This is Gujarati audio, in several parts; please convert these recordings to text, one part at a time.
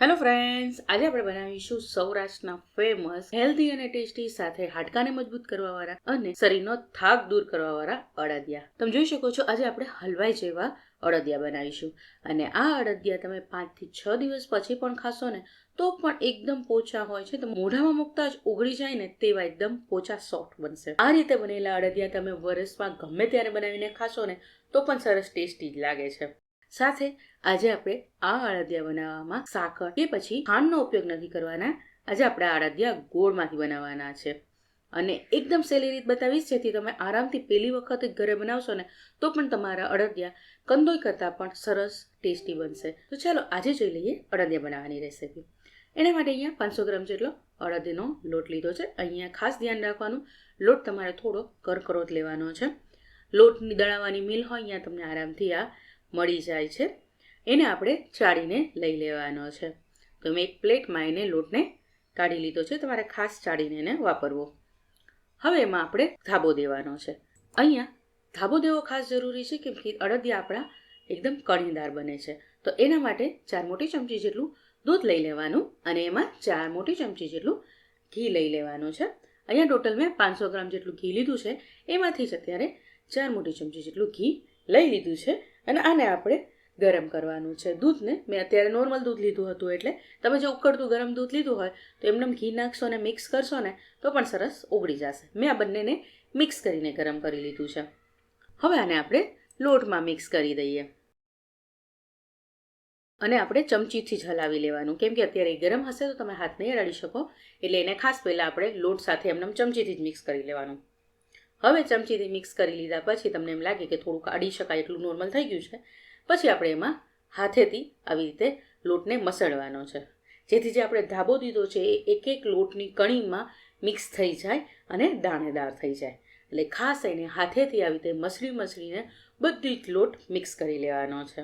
હેલો ફ્રેન્ડ્સ આજે આપણે બનાવીશું સૌરાષ્ટ્રના ફેમસ હેલ્ધી અને ટેસ્ટી સાથે હાડકાને મજબૂત કરવાવાળા અને શરીરનો થાક દૂર કરવાવાળા અડદિયા. તમે જોઈ શકો છો, આજે આપણે હલવાઈ જેવા અડદિયા બનાવીશું. અને આ અડદિયા તમે પાંચથી છ દિવસ પછી પણ ખાશો ને, તો પણ એકદમ પોચા હોય છે. તો મોઢામાં મૂકતા જ ઉગળી જાય ને, તેવા એકદમ પોચા સોફ્ટ બનશે. આ રીતે બનેલા અડદિયા તમે વરસમાં ગમે ત્યારે બનાવીને ખાશો ને, તો પણ સરસ ટેસ્ટી જ લાગે છે. સાથે આજે આપણે આ અડદિયા બનાવવામાં સાકર કે પછી ખાંડનો ઉપયોગ નથી કરવાના. આજે આપણે આ અડદિયા ગોળમાંથી બનાવવાના છે. અને એકદમ સહેલી રીત બતાવીશ, જેથી તમે આરામથી પહેલી વખત જ ઘરે બનાવશો ને, તો પણ તમારા અડદિયા કંદોઈ કરતાં પણ સરસ ટેસ્ટી બનશે. તો ચાલો આજે જોઈ લઈએ અડદિયા બનાવવાની રેસીપી. એના માટે અહીંયા પાંચસો ગ્રામ જેટલો અડદનો લોટ લીધો છે. અહીંયા ખાસ ધ્યાન રાખવાનું, લોટ તમારે થોડો કરકરોટ લેવાનો છે. લોટની દળાવવાની મિલ હોય, અહીંયા તમને આરામથી આ મળી જાય છે. એને આપણે ચાળીને લઈ લેવાનો છે. તો મેં એક પ્લેટમાં એને લોટને કાઢી લીધો છે. તમારે ખાસ ચાળીને એને વાપરવો. હવે એમાં આપણે ધાબો દેવાનો છે. અહીંયા ધાબો દેવો ખાસ જરૂરી છે કેમ કે અડદિયા આપણા એકદમ કણીદાર બને છે. તો એના માટે ચાર મોટી ચમચી જેટલું દૂધ લઈ લેવાનું અને એમાં ચાર મોટી ચમચી જેટલું ઘી લઈ લેવાનું છે. અહીંયા ટોટલ મેં પાંચસો ગ્રામ જેટલું ઘી લીધું છે. એમાંથી જ અત્યારે ચાર મોટી ચમચી જેટલું ઘી લઈ લીધું છે. અને આને આપણે ગરમ કરવાનું છે. દૂધને મેં અત્યારે નોર્મલ દૂધ લીધું હતું એટલે તમે જો ઉકળતું ગરમ દૂધ લીધું હોય તો એમને ઘી નાખશો ને મિક્સ કરશો ને તો પણ સરસ ઓગળી જશે. મેં આ બંનેને મિક્સ કરીને ગરમ કરી લીધું છે. હવે આને આપણે લોટમાં મિક્સ કરી દઈએ. અને આપણે ચમચીથી જ હલાવી લેવાનું. કેમ કે અત્યારે ગરમ હશે તો તમે હાથ નહીં અડાડી શકો. એટલે એને ખાસ પહેલાં આપણે લોટ સાથે એમને ચમચીથી જ મિક્સ કરી લેવાનું. હવે ચમચીથી મિક્સ કરી લીધા પછી તમને એમ લાગે કે થોડુંક અડી શકાય એટલું નોર્મલ થઈ ગયું છે. પછી આપણે એમાં હાથેથી આવી રીતે લોટને મસળવાનો છે. જેથી જે આપણે ધાબો દીધો છે એ એક એક લોટની કણીમાં મિક્સ થઈ જાય અને દાણેદાર થઈ જાય. એટલે ખાસ એને હાથેથી આવી રીતે મસળી મસળીને બધી જ લોટ મિક્સ કરી લેવાનો છે.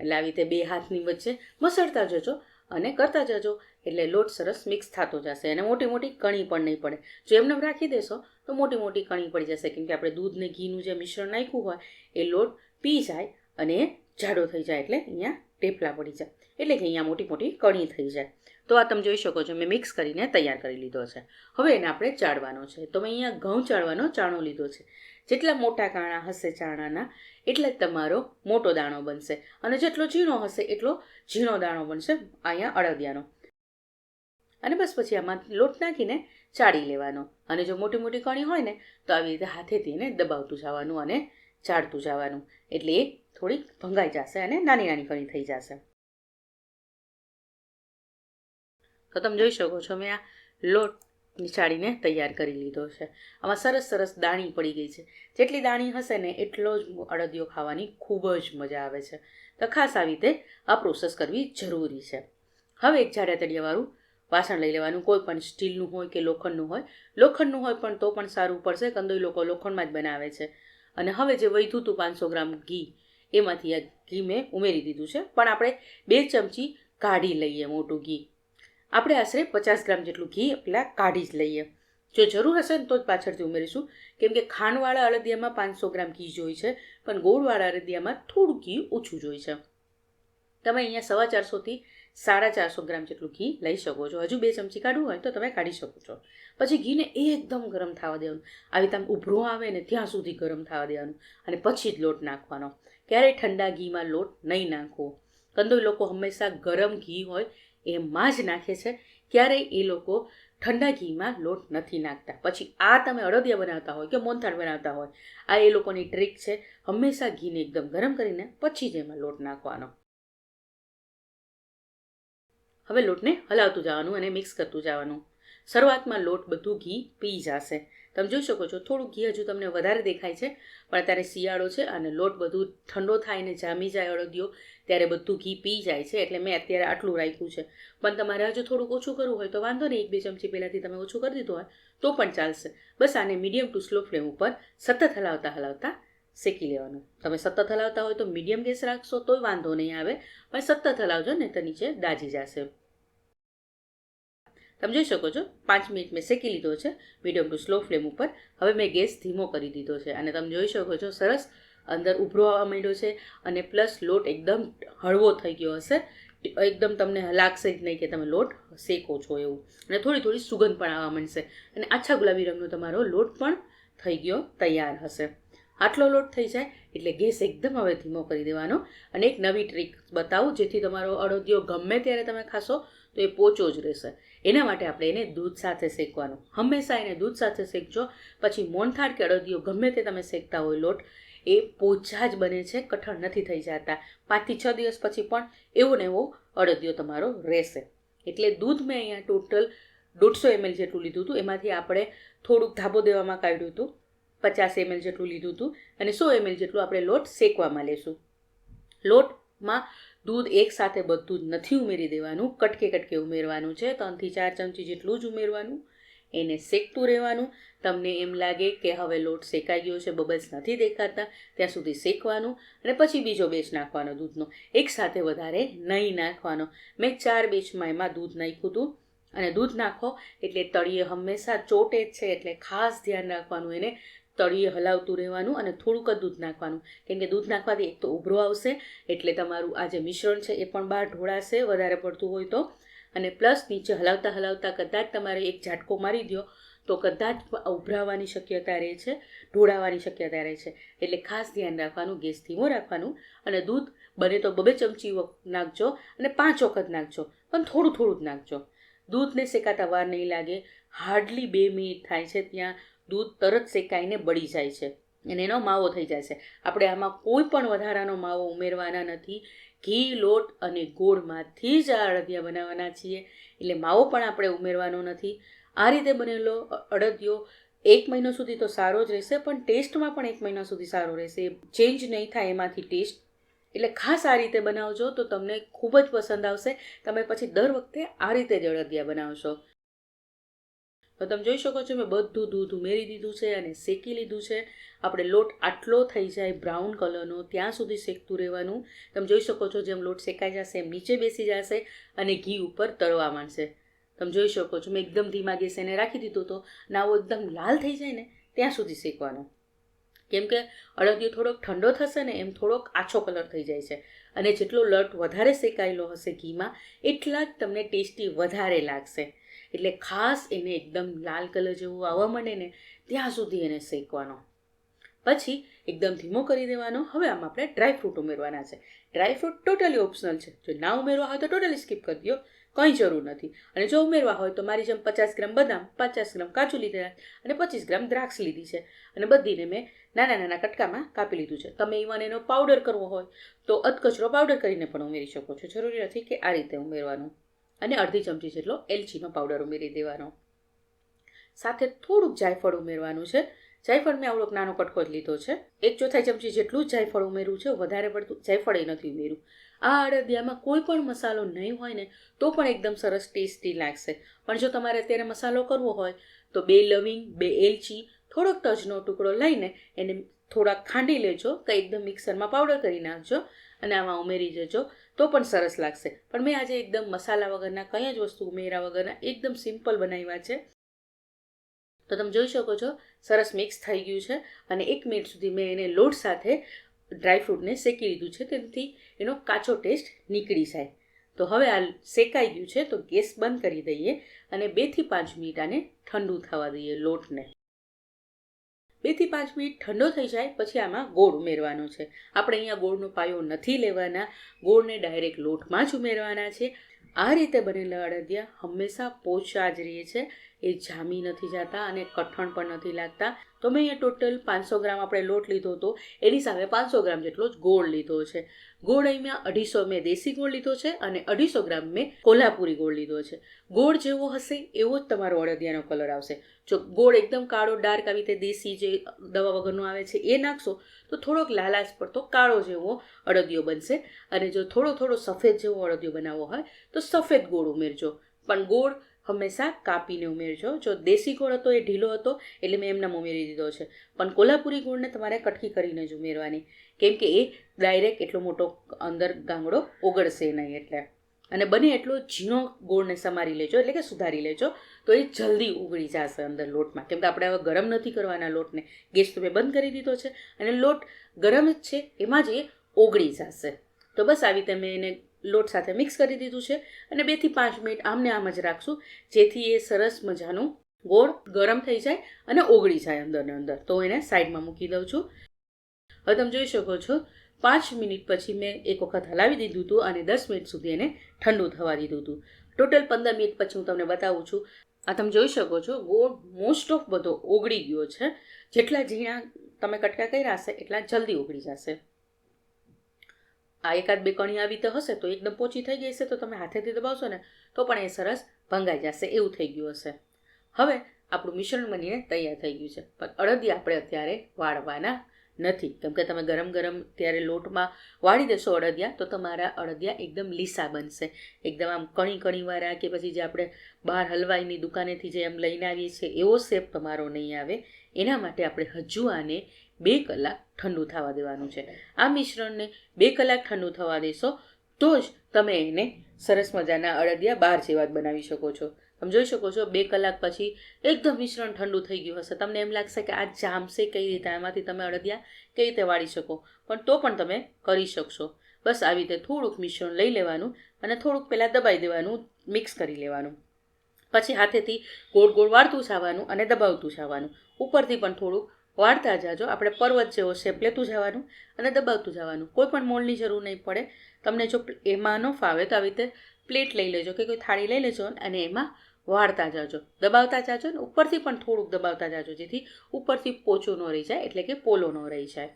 એટલે આવી રીતે બે હાથની વચ્ચે મસળતા જજો અને કરતા જજો. એટલે લોટ સરસ મિક્સ થતો જશે અને મોટી મોટી કણી પણ નહીં પડે. જો એમને રાખી દેશો, તો મોટી મોટી કણી પડી જશે. કેમ કે આપણે દૂધ ને ઘીનું જે મિશ્રણ નાખ્યું હોય, એ લોટ પી જાય અને જાડો થઈ જાય એટલે અહીંયા ટેપલા પડી જાય. એટલે કે અહીંયા મોટી મોટી કણી થઈ જાય. તો આ તમે જોઈ શકો છો, મેં મિક્સ કરીને તૈયાર કરી લીધો છે. હવે એને આપણે ચાળવાનો છે. તો મેં અહીંયા ઘઉં ચાળવાનો ચાણો લીધો છે. જેટલા મોટા કાણા હશે ચાણાના, એટલે તમારો મોટો દાણો બનશે. અને જેટલો ઝીણો હશે, એટલો ઝીણો દાણો બનશે અહીંયા અડદિયાનો અને બસ પછી આમાં લોટ નાખીને ચાળી લેવાનો. અને જો મોટી મોટી કણી હોય ને, તો આવી રીતે હાથેથી એને દબાવતું જવાનું અને ચાળતું જવાનું. એટલે એ થોડીક ભંગાઈ જશે અને નાની નાની કણી થઈ જશે. તો તમે જોઈ શકો છો, મેં આ લોટ ચાળીને તૈયાર કરી લીધો છે. આમાં સરસ સરસ દાણી પડી ગઈ છે. જેટલી દાણી હશે ને, એટલો જ અડદિયો ખાવાની ખૂબ જ મજા આવે છે. તો ખાસ આવી રીતે આ પ્રોસેસ કરવી જરૂરી છે. હવે એક જાડે તળિયાવાળું વાસણ લઈ લેવાનું, કોઈ પણ સ્ટીલનું હોય કે લોખંડનું હોય. લોખંડનું હોય પણ તો પણ સારું પડશે, કંદોઈ લોકો લોખંડમાં જ બનાવે છે. અને હવે જે વધ્યું હતું પાંચસો ગ્રામ ઘી, એમાંથી આ ઘી મેં ઉમેરી દીધું છે. પણ આપણે બે ચમચી કાઢી લઈએ મોટું ઘી. આપણે આશરે પચાસ ગ્રામ જેટલું ઘી પેલા કાઢી જ લઈએ. જો જરૂર હશે ને તો જ પાછળથી ઉમેરીશું. કેમ કે ખાંડવાળા અડદિયામાં પાંચસો ગ્રામ ઘી જોઈ છે, પણ ગોળવાળા અળદિયામાં થોડું ઘી ઓછું જોઈ છે. તમે અહીંયા સવા ચારસોથી સાડા ચારસો ગ્રામ જેટલું ઘી લઈ શકો છો. હજુ બે ચમચી કાઢવું હોય તો તમે કાઢી શકો છો. પછી ઘીને એકદમ ગરમ થવા દેવાનું. આવી તમે ઉભરો આવે ને ત્યાં સુધી ગરમ થવા દેવાનું અને પછી જ લોટ નાખવાનો. ક્યારેય ઠંડા ઘીમાં લોટ નહીં નાખવો કંદોઈ લોકો હંમેશા ગરમ ઘી હોય એમાં જ નાખે છે. ક્યારેય એ લોકો ઠંડા ઘીમાં લોટ નથી નાખતા. પછી આ તમે અડદિયા બનાવતા હોય કે મોનથાળ બનાવતા હોય, આ એ લોકોની ટ્રીક છે. હંમેશા ઘીને એકદમ ગરમ કરીને પછી જ એમાં લોટ નાખવાનો. હવે લોટને હલાવતું જવાનું અને મિક્સ કરતું જવાનું. શરૂઆતમાં લોટ બધું ઘી પી જશે. તમે જોઈ શકો છો, થોડું ઘી હજુ તમને વધારે દેખાય છે, પણ અત્યારે શિયાળો છે અને લોટ બધું ઠંડો થાય ને જામી જાય અડદિયો, ત્યારે બધું ઘી પી જાય છે, એટલે મેં અત્યારે આટલું રાખ્યું છે. પણ તમારે હજુ થોડુંક ઓછું કરવું હોય તો વાંધો નહીં, એક બે ચમચી પહેલાંથી તમે ઓછું કરી દીધું હોય તો પણ ચાલશે. બસ આને મીડિયમ ટુ સ્લો ફ્લેમ ઉપર સતત હલાવતા હલાવતા શેકી લેવાનું. તમે સતત હલાવતા હોય તો મીડિયમ ગેસ રાખશો તોય વાંધો નહીં આવે, પણ સતત હલાવજો ને તો નીચે દાજી જશે. તમે જોઈ શકો છો, પાંચ મિનિટ મેં શેકી લીધો છે, મીડિયમ ટુ સ્લો ફ્લેમ ઉપર. હવે મેં ગેસ ધીમો કરી દીધો છે અને તમે જોઈ શકો છો, સરસ અંદર ઉભરો આવવા માંડ્યો છે અને પ્લસ લોટ એકદમ હળવો થઈ ગયો હશે. એકદમ તમને લાગશે જ નહીં કે તમે લોટ શેકો છો એવું. અને થોડી થોડી સુગંધ પણ આવવા માંડશે. અને આછા ગુલાબી રંગનો તમારો લોટ પણ થઈ ગયો, તૈયાર હશે. આટલો લોટ થઈ જાય એટલે ગેસ એકદમ હવે ધીમો કરી દેવાનો. અને એક નવી ટ્રીક બતાવું, જેથી તમારો અડદિયો ગમે ત્યારે તમે ખાશો તો એ પોચો જ રહેશે. એના માટે આપણે એને દૂધ સાથે શેકવાનું. હંમેશા એને દૂધ સાથે શેકજો. પછી મોનથાળ કે અડદિયો ગમે તે તમે શેકતા હોય લોટ, એ પોચા જ બને છે, કઠણ નથી થઈ જતા. પાંચથી છ દિવસ પછી પણ એવો ને એવો અડદિયો તમારો રહેશે. એટલે દૂધ મેં અહીંયા ટોટલ દોઢસો એમએલ જેટલું લીધું હતું. એમાંથી આપણે થોડુંક ધાબો દેવામાં કાઢ્યું હતું. પચાસ એમએલ જેટલું લીધું હતું અને સો એમએલ જેટલું આપણે લોટ શેકવામાં લેશું. લોટમાં દૂધ એકસાથે બધું જ નથી ઉમેરી દેવાનું, કટકે કટકે ઉમેરવાનું છે, ત્રણથી ચાર ચમચી જેટલું જ ઉમેરવાનું, એને શેકતું રહેવાનું. તમને એમ લાગે કે હવે લોટ શેકાઈ ગયો છે, બબલ્સ નથી દેખાતા, ત્યાં સુધી શેકવાનું અને પછી બીજો બેચ નાખવાનો દૂધનો. એકસાથે વધારે નહીં નાખવાનો. મેં ચાર બેચમાં એમાં દૂધ નાખ્યું હતું અને દૂધ નાખો એટલે તળિયે હંમેશા ચોટે જ છે, એટલે ખાસ ધ્યાન રાખવાનું એને. તળિયે હલાવતું રહેવાનું અને થોડુંક જ દૂધ નાખવાનું. કેમ કે દૂધ નાખવાથી એક તો ઉભરો આવશે, એટલે તમારું આ જે મિશ્રણ છે એ પણ બહાર ઢોળાશે, વધારે પડતું હોય તો. અને પ્લસ નીચે હલાવતા હલાવતા કદાચ તમારે એક ઝાટકો મારી દો તો કદાચ ઉભરાવાની શક્યતા રહે છે, ઢોળાવાની શક્યતા રહે છે. એટલે ખાસ ધ્યાન રાખવાનું ગેસ ધીમો રાખવાનું. અને દૂધ બને તો બબે ચમચી નાખજો અને પાંચ વખત નાખજો, પણ થોડું થોડું જ નાખજો. દૂધને શેકાતા વાર નહીં લાગે. હાર્ડલી બે મિનિટ થાય છે ત્યાં દૂધ તરત શેકાઈને બળી જાય છે અને એનો માવો થઈ જાય છે. આપણે આમાં કોઈ પણ વધારાનો માવો ઉમેરવાના નથી. ઘી, લોટ અને ગોળમાંથી જ આ અડદિયા બનાવવાના છીએ. એટલે માવો પણ આપણે ઉમેરવાનો નથી. આ રીતે બનેલો અડદિયો એક મહિનો સુધી તો સારો જ રહેશે, પણ ટેસ્ટમાં પણ એક મહિના સુધી સારો રહેશે. ચેન્જ નહીં થાય એમાંથી ટેસ્ટ. એટલે ખાસ આ રીતે બનાવજો તો તમને ખૂબ જ પસંદ આવશે. તમે પછી દર વખતે આ રીતે જ અડદિયા બનાવશો. તો તમે જોઈ શકો છો મેં બધું દૂધ ઉમેરી દીધું છે અને શેકી લીધું છે. આપણે લોટ આટલો થઈ જાય બ્રાઉન કલરનો, ત્યાં સુધી શેકતું રહેવાનું. તમે જોઈ શકો છો જેમ લોટ શેકાઈ જશે એમ નીચે બેસી જશે અને ઘી ઉપર તળવા માંડશે. તમે જોઈ શકો છો મેં એકદમ ધીમા ગેસ એને રાખી દીધો તો નાવો એકદમ લાલ થઈ જાય ને ત્યાં સુધી શેકવાનો. કેમ કે અડદિયો થોડોક ઠંડો થશે ને એમ થોડોક આછો કલર થઈ જાય છે. અને જેટલો લટ વધારે શેકાયેલો હશે ઘીમાં, એટલા જ તમને ટેસ્ટી વધારે લાગશે. એટલે ખાસ એને એકદમ લાલ કલર જેવું આવવા માંડે ને, ત્યાં સુધી એને શેકવાનો. પછી એકદમ ધીમો કરી દેવાનો. હવે આમાં આપણે ડ્રાયફ્રૂટ ઉમેરવાના છે. ડ્રાયફ્રૂટ ટોટલી ઓપ્શનલ છે. જો ના ઉમેરવા હોય તો ટોટલી સ્કીપ કરી દો. કંઈ જરૂર નથી. અને જો ઉમેરવા હોય તો મારી જેમ પચાસ ગ્રામ બદામ, પચાસ ગ્રામ કાજુ લીધા અને પચીસ ગ્રામ દ્રાક્ષ લીધી છે. અને બધીને મેં નાના નાના કટકામાં કાપી લીધું છે. તમે ઇવન એનો પાવડર કરવો હોય તો અધકચરો પાવડર કરીને પણ ઉમેરી શકો છો. જરૂરી નથી કે આ રીતે ઉમેરવાનું. અને અડધી ચમચી જેટલો એલચીનો પાવડર ઉમેરી દેવાનો. સાથે થોડુંક જાયફળ ઉમેરવાનું છે. જાયફળ મેં આવડોક નાનો કટકો જ લીધો છે. એક ચોથાઈ ચમચી જેટલું જ જાયફળ ઉમેર્યું છે. વધારે પડતું જાયફળ એ નથી ઉમેર્યું આ અડદિયામાં કોઈ પણ મસાલો નહીં હોય ને, તો પણ એકદમ સરસ ટેસ્ટી લાગશે. પણ જો તમારે અત્યારે મસાલો કરવો હોય, તો બે લવિંગ, બે એલચી, થોડોક તજનો ટુકડો લઈને એને થોડાક ખાંડી લેજો. કે એકદમ મિક્સરમાં પાવડર કરી નાખજો અને આમાં ઉમેરી જજો. તો પણ સરસ લાગશે. પણ મેં આજે એકદમ મસાલા વગરના કંઈ જ વસ્તુ, ઉમેરા વગરના એકદમ સિમ્પલ બનાવ્યા છે. તો તમે જોઈ શકો છો, સરસ મિક્સ થઈ ગયું છે અને એક મિનિટ સુધી મેં એને લોટ સાથે ડ્રાયફ્રૂટને શેકી લીધું છે. તેથી એનો કાચો ટેસ્ટ નીકળી જાય. તો હવે આ શેકાઈ ગયું છે, તો ગેસ બંધ કરી દઈએ અને બેથી પાંચ મિનિટ આને ઠંડુ થવા દઈએ લોટને. બેથી પાંચ મિનિટ ઠંડો થઈ જાય, પછી આમાં ગોળ ઉમેરવાનો છે. આપણે અહીંયા ગોળનો પાયો નથી લેવાના, ગોળને ડાયરેક્ટ લોટમાં જ ઉમેરવાના છે. આ રીતે બનેલા અડદિયા હંમેશા પોચા જ રહે છે. એ જામી નથી જતા અને કઠણ પણ નથી લાગતા. તો મેં અહીંયા ટોટલ પાંચસો ગ્રામ આપણે લોટ લીધો હતો. એની સામે પાંચસો ગ્રામ જેટલો જ ગોળ લીધો છે. ગોળ અહીંયા અઢીસો, મેં દેશી ગોળ લીધો છે અને અઢીસો ગ્રામ મેં કોલ્હાપુરી ગોળ લીધો છે. ગોળ જેવો હશે એવો જ તમારો અડદિયાનો કલર આવશે. જો ગોળ એકદમ કાળો ડાર્ક આવી રીતે દેશી જે દવા વગરનો આવે છે એ નાખશો, તો થોડોક લાલાશ પડતો કાળો જેવો અડદિયો બનશે. અને જો થોડો થોડો સફેદ જેવો અડદિયો બનાવવો હોય, તો સફેદ ગોળ ઉમેરજો. પણ ગોળ હંમેશા કાપીને ઉમેરજો. જો દેશી ગોળ હતો એ ઢીલો હતો, એટલે મેં એમને ઉમેરી દીધો છે. પણ કોલ્હાપુરી ગોળને તમારે કટકી કરીને જ ઉમેરવાની. કેમ કે એ ડાયરેક્ટ એટલો મોટો અંદર ગાંગડો ઓગળશે નહીં એટલે. અને બને એટલો ઝીણો ગોળને સમારી લેજો, એટલે કે સુધારી લેજો, તો એ જલ્દી ઉગળી જશે અંદર લોટમાં. કેમ કે આપણે હવે ગરમ નથી કરવાના લોટને. ગેસ તો મેં બંધ કરી દીધો છે. અને લોટ ગરમ જ છે, એમાં જ એ ઓગળી જશે. તો બસ આવી રીતે મેં એને લોટ સાથે મિક્સ કરી દીધું છે અને બેથી પાંચ મિનિટ આમને આમ જ રાખશું, જેથી એ સરસ મજાનું ગોળ ગરમ થઈ જાય અને ઓગળી જાય અંદરને અંદર. તો એને સાઈડમાં મૂકી દઉં છું. હવે તમે જોઈ શકો છો, પાંચ મિનિટ પછી મેં એક વખત હલાવી દીધું હતું અને દસ મિનિટ સુધી એને ઠંડુ થવા દીધું હતું. ટોટલ પંદર મિનિટ પછી હું તમને બતાવું છું. આ તમે જોઈ શકો છો, ગોળ મોસ્ટ ઓફ બધો ઓગળી ગયો છે. જેટલા ઝીણા તમે કટકા કર્યા હશે, એટલા જલ્દી ઓગળી જશે. આ એકાદ બે કણી આવી તો હશે તો એકદમ પોચી થઈ ગઈ હશે તો તમે હાથેથી દબાવશો ને તો પણ એ સરસ ભંગાઈ જશે, એવું થઈ ગયું હશે. હવે આપણું મિશ્રણ બનીને તૈયાર થઈ ગયું છે. પણ અડદી આપણે અત્યારે વાળવાના નથી. કેમ કે તમે ગરમ ગરમ ત્યારે લોટમાં વાળી દેશો અડદિયા તો તમારા અડદિયા એકદમ લીસા બનશે. એકદમ આમ કણી કણીવાળા કે પછી જે આપણે બહાર હલવાઈની દુકાનેથી જે એમ લઈને આવીએ છીએ, એવો શેપ તમારો નહીં આવે. એના માટે આપણે હજુ આને બે કલાક ઠંડુ થવા દેવાનું છે. આ મિશ્રણને બે કલાક ઠંડુ થવા દેશો, તો જ તમે એને સરસ મજાના અડદિયા બહાર જેવા બનાવી શકો છો. તમે જોઈ શકો છો? બે કલાક પછી એકદમ મિશ્રણ ઠંડુ થઈ ગયું હશે. તમને એમ લાગશે કે આ જામશે કઈ રીતે? આમાંથી તમે અડદિયા કઈ રીતે વાળી શકો? પણ તો પણ તમે કરી શકશો. બસ આવી રીતે થોડુંક મિશ્રણ લઈ લેવાનું અને થોડુંક પહેલાં દબાઈ દેવાનું, મિક્સ કરી લેવાનું. પછી હાથેથી ગોળ ગોળ વાળતું છાવાનું અને દબાવતું છાવાનું ઉપરથી પણ થોડુંક વાળતા જાજો. આપણે પર્વત જેવો શેપ લેતું જવાનું અને દબાવતું જવાનું. કોઈ પણ મોલની જરૂર નહીં પડે. તમને જો એમાં ન ફાવે તો આવી રીતે પ્લેટ લઈ લેજો કે કોઈ થાળી લઈ લેજો અને એમાં વાળતા જાજો. દબાવતા જાજો ને ઉપરથી પણ થોડુંક દબાવતા જાજો, જેથી ઉપરથી પોચું ન રહી જાય, એટલે કે પોલો ન રહી જાય.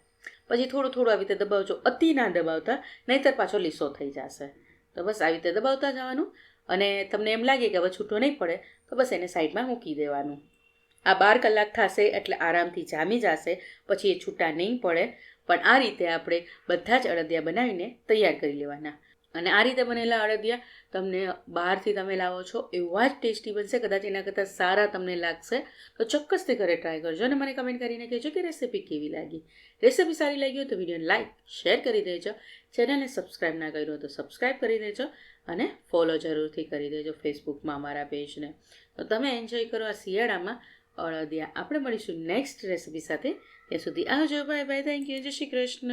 પછી થોડું થોડું આવી રીતે દબાવજો. અતિ ના દબાવતા, નહીંતર પાછો લીસો થઈ જશે. તો બસ આવી રીતે દબાવતા જવાનું અને તમને એમ લાગે કે હવે છૂટો નહીં પડે, તો બસ એને સાઈડમાં મૂકી દેવાનું. આ બાર કલાક થશે એટલે આરામથી જામી જશે, પછી એ છૂટા નહીં પડે. પણ આ રીતે આપણે બધા જ અડદિયા બનાવીને તૈયાર કરી લેવાના. અને આ રીતે બનેલા અડદિયા તમને બહારથી તમે લાવો છો, એવા જ ટેસ્ટી બનશે, કદાચ એના કરતાં સારા તમને લાગશે, તો ચોક્કસથી ઘરે ટ્રાય કરજો અને મને કમેન્ટ કરીને કહેજો કે રેસીપી કેવી લાગી. રેસીપી સારી લાગી હોય તો વિડીયોને લાઈક શેર કરી દેજો. ચેનલને સબસ્ક્રાઈબ ના કર્યું હોય તો સબસ્ક્રાઈબ કરી દેજો અને ફોલો જરૂરથી કરી દેજો ફેસબુકમાં અમારા પેજને તો તમે એન્જોય કરો આ શિયાળામાં અળદિયા આપણે મળીશું નેક્સ્ટ રેસીપી સાથે. ત્યાં સુધી આવજો બાય બાય થેન્ક યુ જય શ્રી કૃષ્ણ.